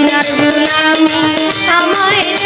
নজুলামি আমায়